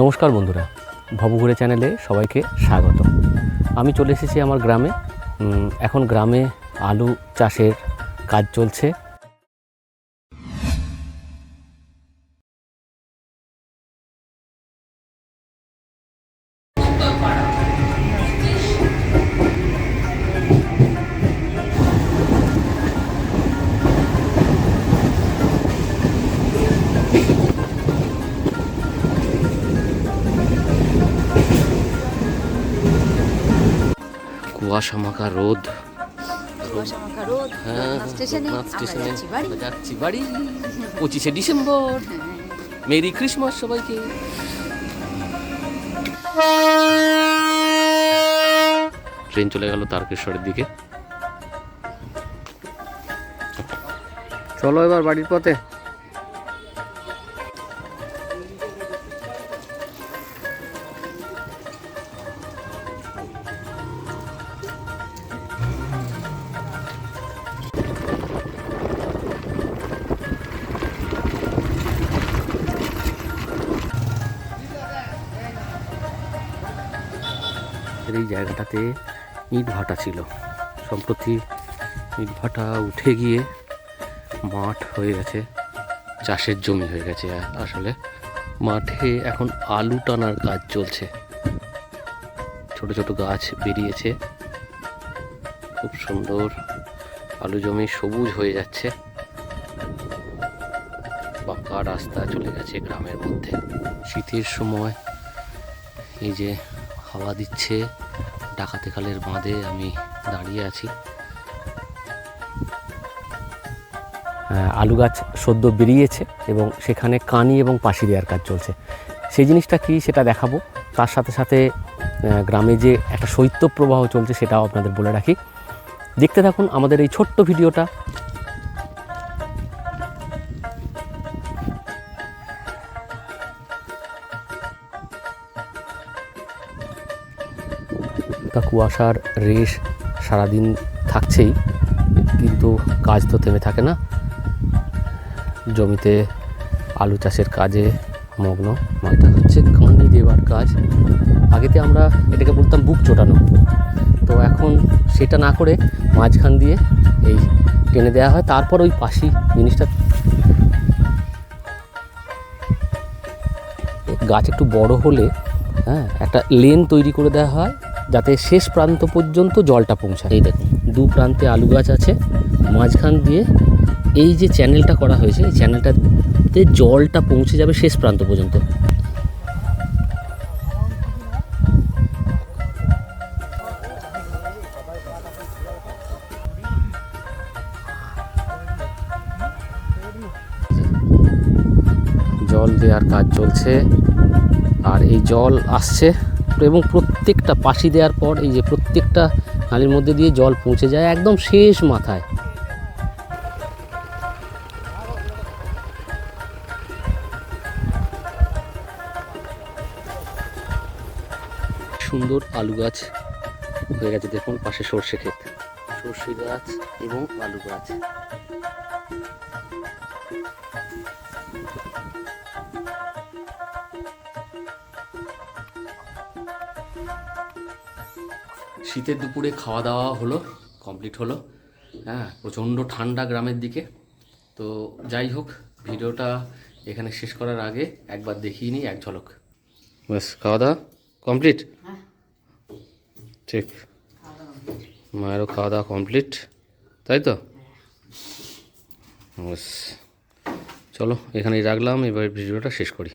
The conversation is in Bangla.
নমস্কার বন্ধুরা, ভবঘুরে চ্যানেলে সবাইকে স্বাগত। আমি চলে এসেছি আমার গ্রামে। এখন গ্রামে আলু চাষের কাজ চলছে। কুয়াশা মাখা রোদ। হ্যাঁ যাচ্ছি বাড়ি। পঁচিশে ডিসেম্বর। মেরি ক্রিসমাস সবাইকে। ট্রেন চলে গেল তারকেশ্বরের দিকে। চলো এবার বাড়ির পথে। এই জায়গাটাতে ইট ভাটা ছিল। সম্প্রতি ইট ভাটা উঠে গিয়ে মাঠ হয়ে গেছে, চাষের জমি হয়ে গেছে আসলে। মাঠে এখন আলু টানার কাজ চলছে। ছোট ছোট গাছ বেরিয়েছে। খুব সুন্দর আলু জমি সবুজ হয়ে যাচ্ছে। পাকা রাস্তা চলে গেছে গ্রামের মধ্যে। শীতের সময় এই যে হাওয়া দিচ্ছে। ডাকাতে খালের বাঁধে আমি দাঁড়িয়ে আছি। আলু গাছ সদ্য বেরিয়েছে এবং সেখানে কানি এবং পাশি দেওয়ার কাজ চলছে। সেই জিনিসটা কি সেটা দেখাবো? তার সাথে সাথে গ্রামে যে একটা শৈত্য প্রবাহ চলছে সেটাও আপনাদের বলে রাখি। দেখতে থাকুন আমাদের এই ছোট্ট ভিডিওটা। কুয়াশার রেশ সারাদিন থাকছেই, কিন্তু কাজ তো থেমে থাকে না। জমিতে আলু চাষের কাজে মগ্ন। এটা হচ্ছে কাঁনি দেওয়ার কাজ। আগেতে আমরা এটাকে বলতাম বুক চোটানো। তো এখন সেটা না করে মাঝখান দিয়ে এই টেনে দেওয়া হয়, তারপর ওই পাশি জিনিসটা গাছ একটু বড় হলে হ্যাঁ একটা লেন তৈরি করে দেওয়া হয়। যাতে শেষ প্রান্ত পর্যন্ত জলটা পৌঁছায়। এই দেখুন, দু প্রান্তে আলু গাছ আছে। মাঝখান দিয়ে এই যে চ্যানেলটা করা হয়েছে, এই চ্যানেলটাতে জলটা পৌঁছে যাবে শেষ প্রান্ত পর্যন্ত। জল দেওয়ার কাজ চলছে। আর এই জল আসছে। এবং প্রত্যেকটা পাশি দেওয়ার পর এই যে প্রত্যেকটা নালির মধ্যে দিয়ে জল পৌঁছে যায় একদম শেষ মাথায়। সুন্দর আলু গাছ হয়ে গেছে দেখুন পাশে সর্ষে ক্ষেত। সর্ষে গাছ এবং আলু গাছ। শীতের দুপুরে খাওয়া দাওয়া হলো কমপ্লিট হলো হ্যাঁ প্রচণ্ড ঠান্ডা গ্রামের দিকে। তো যাই হোক ভিডিওটা এখানে শেষ করার আগে একবার দেখিয়ে নিই এক ঝলক। ব্যাস খাওয়া দাওয়া কমপ্লিট ঠিক। মায়েরও খাওয়া দাওয়া কমপ্লিট তাই তো? ব্যাস। চলো এখানেই রাখলাম এবার ভিডিওটা শেষ করি।